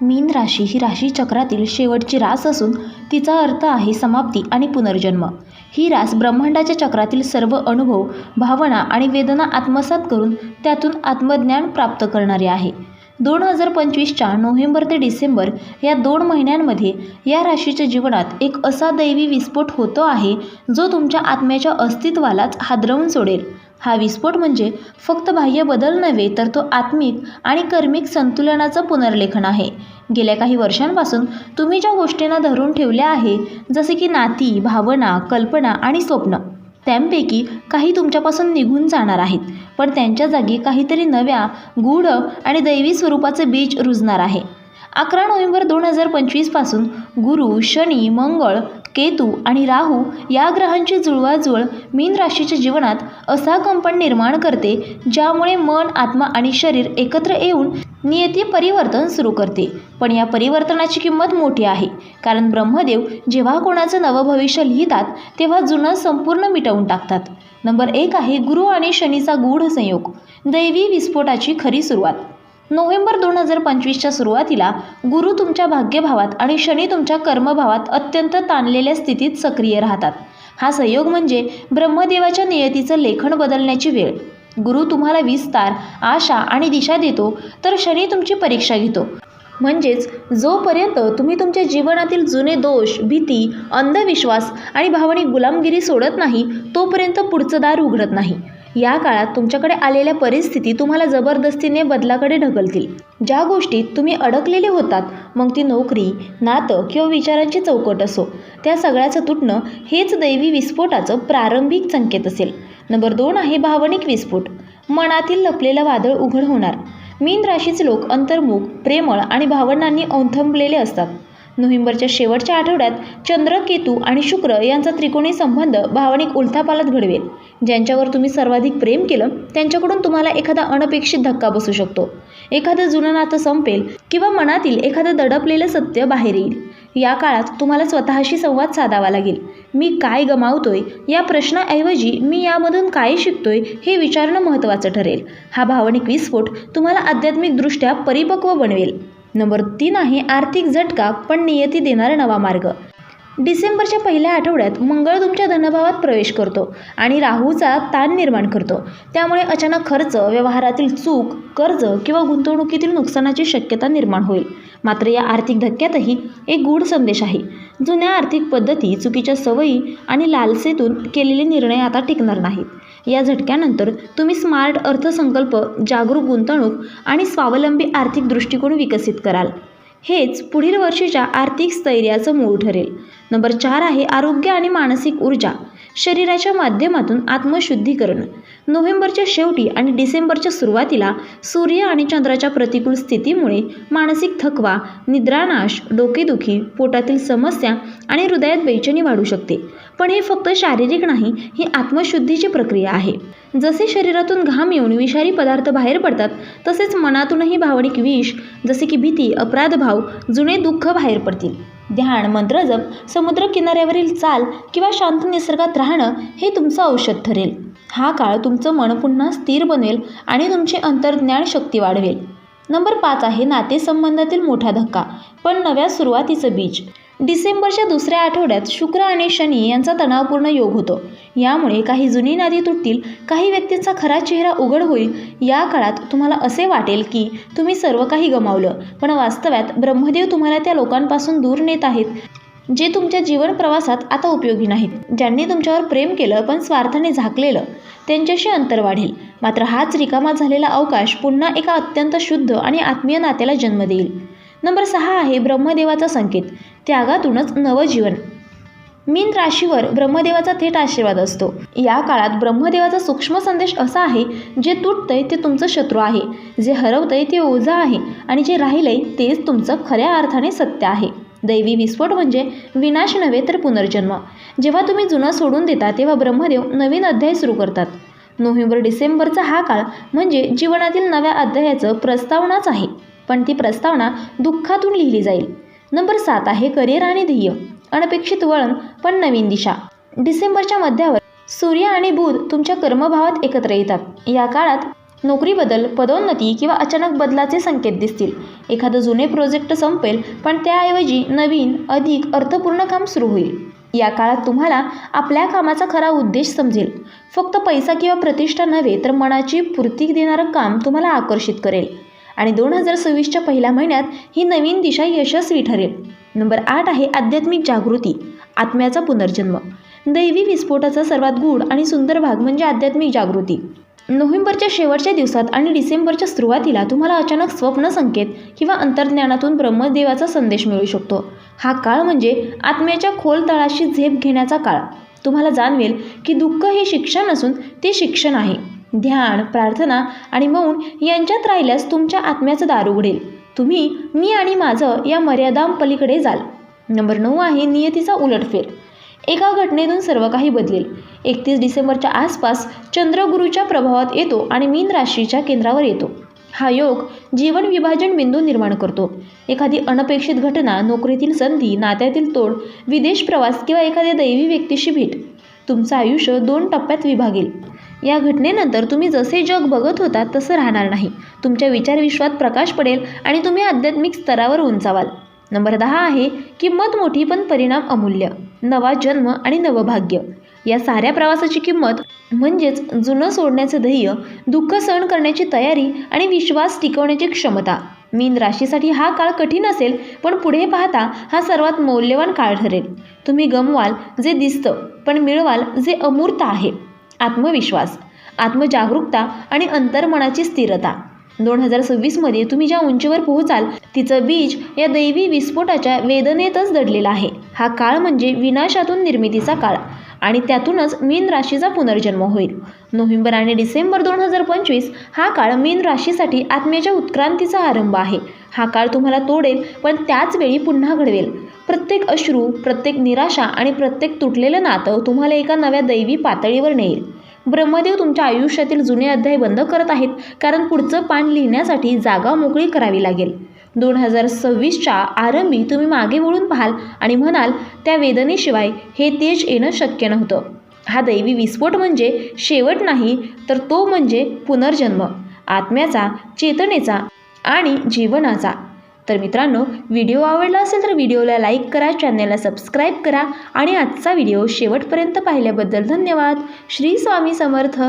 मीन राशी ही राशीचक्रातील शेवटची रास असून तिचा अर्थ आहे समाप्ती आणि पुनर्जन्म. ही रास ब्रह्मांडाच्या चक्रातील सर्व अनुभव भावना आणि वेदना आत्मसात करून त्यातून आत्मज्ञान प्राप्त करणारी आहे. दोन हजार पंचवीसच्या नोव्हेंबर ते डिसेंबर या दोन महिन्यांमध्ये या राशीच्या जीवनात एक असा दैवी विस्फोट होतो आहे जो तुमच्या आत्म्याच्या अस्तित्वालाच हादरवून सोडेल. हा विस्फोट म्हणजे फक्त बाह्य बदल नव्हे तर तो आत्मिक आणि कर्मिक संतुलनाचं पुनर्लेखन आहे. गेल्या काही वर्षांपासून तुम्ही ज्या गोष्टींना धरून ठेवल्या आहे जसे की नाती भावना कल्पना आणि स्वप्न त्यांपैकी काही तुमच्यापासून निघून जाणार आहेत. पण त्यांच्या जागी काहीतरी नव्या गूढ आणि दैवी स्वरूपाचं बीज रुजणार आहे. अकरा नोव्हेंबर दोन हजार पंचवीसपासून गुरु शनी मंगळ केतू आणि राहू या ग्रहांची जुळवाजुळव मीन राशीच्या जीवनात असा कंपन निर्माण करते ज्यामुळे मन आत्मा आणि शरीर एकत्र येऊन नियती परिवर्तन सुरू करते. पण या परिवर्तनाची किंमत मोठी आहे कारण ब्रह्मदेव जेव्हा कोणाचं नवं भविष्य लिहितात तेव्हा जुनं संपूर्ण मिटवून टाकतात. नंबर एक आहे गुरु आणि शनीचा गूढ संयोग. दैवी विस्फोटाची खरी सुरुवात. नोव्हेंबर दोन हजार पंचवीसच्या सुरुवातीला गुरु तुमच्या भाग्यभावात आणि शनी तुमच्या कर्मभावात अत्यंत ताणलेल्या स्थितीत सक्रिय राहतात. हा संयोग म्हणजे ब्रह्मदेवाच्या नियतीचं लेखन बदलण्याची वेळ. गुरु तुम्हाला विस्तार आशा आणि दिशा देतो तर शनी तुमची परीक्षा घेतो. म्हणजेच जोपर्यंत तुम्ही तुमच्या जीवनातील जुने दोष भीती अंधविश्वास आणि भावनिक गुलामगिरी सोडत नाही तोपर्यंत पुढचं दार उघडत नाही. या काळात तुमच्याकडे आलेल्या परिस्थिती तुम्हाला जबरदस्तीने बदलाकडे ढकलतील. ज्या गोष्टीत तुम्ही अडकलेले होतात मग ती नोकरी नातं किंवा विचारांची चौकट असो. त्या सगळ्याचं तुटणं हेच दैवी विस्फोटाचं प्रारंभिक संकेत असेल. नंबर दोन आहे भावनिक विस्फोट. मनातील लपलेलं वादळ उघड होणार. मीन राशीचे लोक अंतर्मुख प्रेमळ आणि भावनांनी औंथंबलेले असतात. नोव्हेंबरच्या शेवटच्या आठवड्यात चंद्र केतू आणि शुक्र यांचा त्रिकोणी संबंध भावनिक उलथापालत घडवेल. ज्यांच्यावर तुम्ही सर्वाधिक प्रेम केलं त्यांच्याकडून तुम्हाला एखादा अनपेक्षित धक्का बसू शकतो. एखादं जुनं नातं संपेल किंवा मनातील एखादं दडपलेलं सत्य बाहेर येईल. या काळात तुम्हाला स्वतःशी संवाद साधावा लागेल. मी काय गमावतोय? या प्रश्नाऐवजी मी यामधून काय शिकतोय हे विचारणं महत्त्वाचं ठरेल. हा भावनिक विस्फोट तुम्हाला आध्यात्मिकदृष्ट्या परिपक्व बनवेल. नंबर तीन आहे आर्थिक झटका पण नियती देणारा नवा मार्ग. डिसेंबरच्या पहिल्या आठवड्यात मंगळ तुमच्या धनभावात प्रवेश करतो आणि राहूचा ताण निर्माण करतो. त्यामुळे अचानक खर्च व्यवहारातील चूक कर्ज किंवा गुंतवणुकीतील नुकसानाची शक्यता निर्माण होईल. मात्र या आर्थिक धक्क्यातही एक गूढ संदेश आहे. जुन्या आर्थिक पद्धती चुकीच्या सवयी आणि लालसेतून केलेले निर्णय आता टिकणार नाहीत. या झटक्यानंतर तुम्ही स्मार्ट अर्थसंकल्प जागरूक गुंतवणूक आणि स्वावलंबी आर्थिक दृष्टिकोन विकसित कराल. हेच पुढील वर्षीच्या आर्थिक स्थैर्याचं मूळ ठरेल. नंबर चार आहे आरोग्य आणि मानसिक ऊर्जा. शरीराच्या माध्यमातून आत्मशुद्धीकरण. नोव्हेंबरच्या शेवटी आणि डिसेंबरच्या सुरुवातीला सूर्य आणि चंद्राच्या प्रतिकूल स्थितीमुळे मानसिक थकवा निद्रानाश डोकेदुखी पोटातील समस्या आणि हृदयात बेचैनी वाढू शकते. पण हे फक्त शारीरिक नाही ही आत्मशुद्धीची प्रक्रिया आहे. जसे शरीरातून घाम येऊन विषारी पदार्थ बाहेर पडतात तसेच मनातूनही भावनिक विष जसे की भीती अपराधभाव जुने दुःख बाहेर पडतील. ध्यान मंत्रजप समुद्र किनाऱ्यावरील चाल किंवा शांत निसर्गात राहणं हे तुमचं औषध ठरेल. हा काळ तुमचं मन पुन्हा स्थिर बनवेल आणि तुमची अंतर्ज्ञान शक्ती वाढवेल. नंबर पाच आहे नातेसंबंधातील मोठा धक्का पण नव्या सुरुवातीचं बीज. डिसेंबरच्या दुसऱ्या आठवड्यात शुक्र आणि शनी यांचा तणावपूर्ण योग होतो. यामुळे काही जुनी नाती तुटतील काही व्यक्तींचा खरा चेहरा उघड होईल. या काळात तुम्हाला असे वाटेल की तुम्ही सर्व काही गमावलं पण वास्तव्यात ब्रह्मदेव तुम्हाला त्या लोकांपासून दूर नेत आहेत जे तुमच्या जीवन प्रवासात आता उपयोगी नाहीत. ज्यांनी तुमच्यावर प्रेम केलं पण स्वार्थाने झाकलेलं त्यांच्याशी अंतर वाढेल. मात्र हाच रिकामा झालेला अवकाश पुन्हा एका अत्यंत शुद्ध आणि आत्मीय नात्याला जन्म देईल. नंबर सहा आहे ब्रह्मदेवाचा संकेत. त्यागातूनच नवजीवन. मीन राशीवर ब्रह्मदेवाचा थेट आशीर्वाद असतो. या काळात ब्रह्मदेवाचा सूक्ष्म संदेश असा आहे जे तुटतंय ते तुमचं शत्रू आहे जे हरवतंय ते ओझं आहे आणि जे राहिलंय तेच तुमचं खऱ्या अर्थाने सत्य आहे. दैवी विस्फोट म्हणजे विनाश नव्हे तर पुनर्जन्म. जेव्हा तुम्ही जुनं सोडून देता तेव्हा ब्रह्मदेव नवीन अध्याय सुरू करतात. नोव्हेंबर डिसेंबरचा हा काळ म्हणजे जीवनातील नव्या अध्यायाचं प्रस्तावनाच आहे. पण ती प्रस्तावना दुःखातून लिहिली जाईल. नंबर सात आहे करिअर आणि ध्येय. अनपेक्षित वळण पण नवीन दिशा. डिसेंबरच्या मध्यावर सूर्य आणि बुध तुमच्या कर्मभावात एकत्र येतात. या काळात नोकरी बदल पदोन्नती किंवा अचानक बदलाचे संकेत दिसतील. एखादं जुने प्रोजेक्ट संपेल पण त्याऐवजी नवीन अधिक अर्थपूर्ण काम सुरू होईल. या काळात तुम्हाला आपल्या कामाचा खरा उद्देश समजेल. फक्त पैसा किंवा प्रतिष्ठा नव्हे तर मनाची पूर्ती देणारं काम तुम्हाला आकर्षित करेल. आणि दोन हजार सव्वीसच्या पहिल्या महिन्यात ही नवीन दिशा यशस्वी ठरेल. नंबर आठ आहे आध्यात्मिक जागृती आत्म्याचा पुनर्जन्म. दैवी विस्फोटाचा सर्वात गूढ आणि सुंदर भाग म्हणजे आध्यात्मिक जागृती. नोव्हेंबरच्या शेवटच्या दिवसात आणि डिसेंबरच्या सुरुवातीला तुम्हाला अचानक स्वप्न संकेत किंवा अंतर्ज्ञानातून ब्रह्मदेवाचा संदेश मिळू शकतो. हा काळ म्हणजे आत्म्याच्या खोल तळाशी झेप घेण्याचा काळ. तुम्हाला जाणवेल की दुःख हे शिक्षण असून ते शिक्षण आहे. ध्यान प्रार्थना आणि मौन यांच्यात राहिल्यास तुमच्या आत्म्याचं दार उघडेल. तुम्ही मी आणि माझं या मर्यादांपलीकडे जाल. नंबर नऊ आहे नियतीचा उलटफेर. एका घटनेतून सर्व काही बदलेल. एकतीस डिसेंबरच्या आसपास चंद्रगुरूच्या प्रभावात येतो आणि मीन राशीच्या केंद्रावर येतो. हा योग जीवन विभाजन बिंदू निर्माण करतो. एखादी अनपेक्षित घटना नोकरीतील संधी नात्यातील तोड विदेश प्रवास किंवा एखाद्या दैवी व्यक्तीशी भेट. तुमचं आयुष्य दोन टप्प्यात विभागेल. या घटनेनंतर तुम्ही जसे जग बघत होता तसं राहणार नाही. तुमच्या विचारविश्वात प्रकाश पडेल आणि तुम्ही आध्यात्मिक स्तरावर उंचावाल. नंबर दहा आहे किंमत मोठी पण परिणाम अमूल्य. नवा जन्म आणि नवभाग्य या साऱ्या प्रवासाची किंमत म्हणजेच जुनं सोडण्याचं ध्येय दुःख सहन करण्याची तयारी आणि विश्वास टिकवण्याची क्षमता. मीन राशीसाठी हा काळ कठीण असेल पण पुढे पाहता हा सर्वात मौल्यवान काळ ठरेल. तुम्ही गमवाल जे दिसतं पण मिळवाल जे अमूर्त आहे. आत्मविश्वास आत्मजागरूकता आणि अंतर्मनाची स्थिरता. दोन हजार सव्वीसमध्ये तुम्ही ज्या उंचीवर पोहोचाल तिचं बीज या दैवी विस्फोटाच्या वेदनेतच दडलेलं आहे. हा काळ म्हणजे विनाशातून निर्मितीचा काळ. आणि त्यातूनच मीन राशीचा पुनर्जन्म होईल. नोव्हेंबर आणि डिसेंबर दोन हजार पंचवीस हा काळ मीन राशीसाठी आत्म्याच्या उत्क्रांतीचा आरंभ आहे. हा काळ तुम्हाला तोडेल पण त्याच वेळी पुन्हा घडवेल. प्रत्येक अश्रू प्रत्येक निराशा आणि प्रत्येक तुटलेलं नातं तुम्हाला एका नव्या दैवी पातळीवर नेईल. ब्रह्मदेव तुमच्या आयुष्यातील जुने अध्याय बंद करत आहेत कारण पुढचं पान लिहिण्यासाठी जागा मोकळी करावी लागेल. दोन हजार सव्वीसच्या आरंभी तुम्ही मागे वळून पाहाल आणि म्हणाल त्या वेदनेशिवाय हे तेज येणं शक्य नव्हतं. हा दैवी विस्फोट म्हणजे शेवट नाही तर तो म्हणजे पुनर्जन्म आत्म्याचा चेतनेचा आणि जीवनाचा. तर मित्रांनो व्हिडिओ आवडला असेल तर व्हिडिओला लाईक करा चॅनलला सबस्क्राईब करा आणि आजचा व्हिडिओ शेवटपर्यंत पाहिल्याबद्दल धन्यवाद. श्री स्वामी समर्थ.